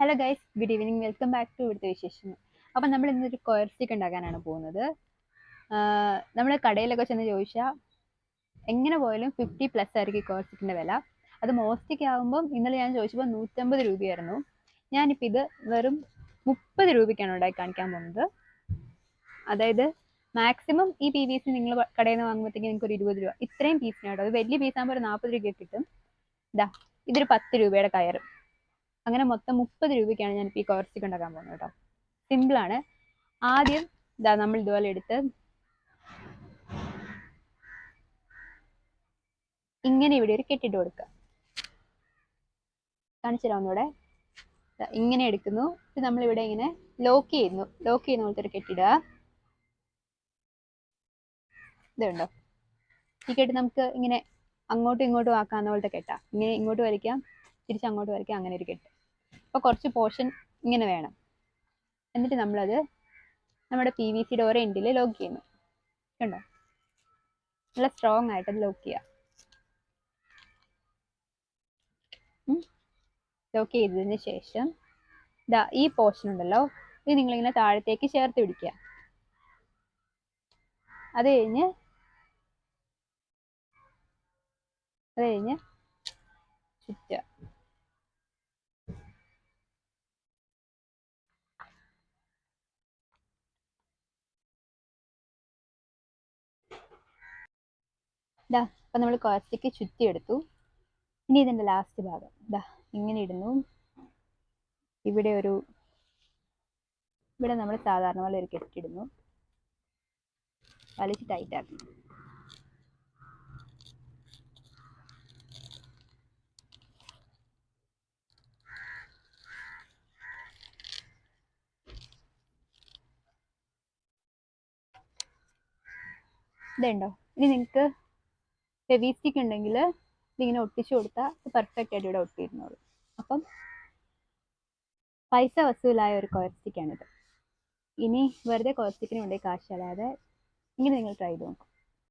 Hello guys good evening welcome back to ഇവിടുത്തെ വിശേഷം അപ്പം നമ്മൾ ഇന്നൊരു കൊയർ സ്റ്റിക്ക് ഉണ്ടാക്കാനാണ് പോകുന്നത്. നമ്മൾ കടയിലൊക്കെ ചെന്ന് ചോദിച്ചാൽ എങ്ങനെ പോയാലും ഫിഫ്റ്റി പ്ലസ് ആയിരിക്കും കൊയർ സ്റ്റിക്കിന്റെ വില. അത് മോസ്റ്റിക്ക് ആകുമ്പം ഇന്നലെ ഞാൻ ചോദിച്ചപ്പോൾ നൂറ്റമ്പത് രൂപയായിരുന്നു. ഞാനിപ്പോൾ ഇത് വെറും മുപ്പത് രൂപയ്ക്കാണ് ഉണ്ടാക്കി കാണിക്കാൻ പോകുന്നത്. അതായത് മാക്സിമം ഈ പി വി സി നിങ്ങൾ കടയിൽ നിന്ന് വാങ്ങുമ്പോഴത്തേക്ക് നിങ്ങൾക്ക് ഒരു ഇരുപത് രൂപ. ഇത്രയും പീസിനാട്ടോ അത് വലിയ പീസാകുമ്പോൾ ഒരു നാൽപ്പത് രൂപയൊക്കെ കിട്ടും. ഇതാ ഇതൊരു പത്ത് രൂപയുടെ കയർ അങ്ങനെ മൊത്തം മുപ്പത് രൂപയ്ക്കാണ് ഞാൻ ഈ കൊയർ സ്റ്റിക്ക് ഉണ്ടാക്കാൻ പോകുന്നത് കേട്ടോ. സിമ്പിളാണ് ആദ്യം ഇതാ നമ്മൾ ഇതുപോലെ എടുത്ത് ഇങ്ങനെ ഇവിടെ ഒരു കെട്ടിട്ട് കൊടുക്കുക കാണിച്ചു തരാം ഒന്നുകൂടെ. ഇങ്ങനെ എടുക്കുന്നു. ഇത് നമ്മളിവിടെ ഇങ്ങനെ ലോക്ക് ചെയ്യുന്നു. ലോക്ക് ചെയ്യുന്ന പോലത്തെ ഒരു കെട്ടിടുക ഇതുണ്ടോ ഈ കെട്ട് നമുക്ക് ഇങ്ങനെ അങ്ങോട്ടും ഇങ്ങോട്ടും ആക്കാവുന്ന പോലത്തെ കെട്ടാ. ഇങ്ങനെ ഇങ്ങോട്ട് വലിക്കാം തിരിച്ച് അങ്ങോട്ട് വലിക്കാം അങ്ങനെ ഒരു കെട്ട്. അപ്പോൾ കുറച്ച് പോർഷൻ ഇങ്ങനെ വേണം. എന്നിട്ട് നമ്മളത് നമ്മുടെ പി വി സിയുടെ ഓരോ എൻഡിൽ ലോക്ക് ചെയ്യുന്നു. കണ്ടോ? നല്ല സ്ട്രോങ് ആയിട്ട് അത് ലോക്ക് ചെയ്യുക ലോക്ക് ചെയ്തതിന് ശേഷം ഇതാ ഈ പോർഷൻ ഉണ്ടല്ലോ ഇത് നിങ്ങളിങ്ങനെ താഴത്തേക്ക് ചേർത്ത് പിടിക്കുക. അത് കഴിഞ്ഞ് അത് കഴിഞ്ഞ് ചുറ്റുക. ഇതാ അപ്പം നമ്മൾ കുറച്ചേക്ക് ചുറ്റിയെടുത്തു. ഇനി ഇതിന്റെ ലാസ്റ്റ് ഭാഗം. ഇതാ ഇങ്ങനെ ഇടുന്നു. ഇവിടെ ഒരു ഇവിടെ നമ്മൾ സാധാരണ പോലെ ഒരു കെട്ടിടുന്നു വലിച്ച് ടൈറ്റ് ആക്കും ഇതുണ്ടോ? ഇനി നിങ്ങൾക്ക് ഹെവി സ്റ്റിക്ക് ഉണ്ടെങ്കിൽ ഇതിങ്ങനെ ഒട്ടിച്ചു കൊടുത്താൽ പെർഫെക്റ്റ് ആയിട്ട് ഇവിടെ ഒട്ടിയിരുന്നോളൂ അപ്പം പൈസ വസൂലായ ഒരു കൊയർ സ്റ്റിക്കാണിത് ഇനി വെറുതെ കൊയർ സ്റ്റിക്കിന് വേണ്ടി കാശ് കളയാതെ ഇങ്ങനെ നിങ്ങൾ ട്രൈ ചെയ്ത് നോക്കും.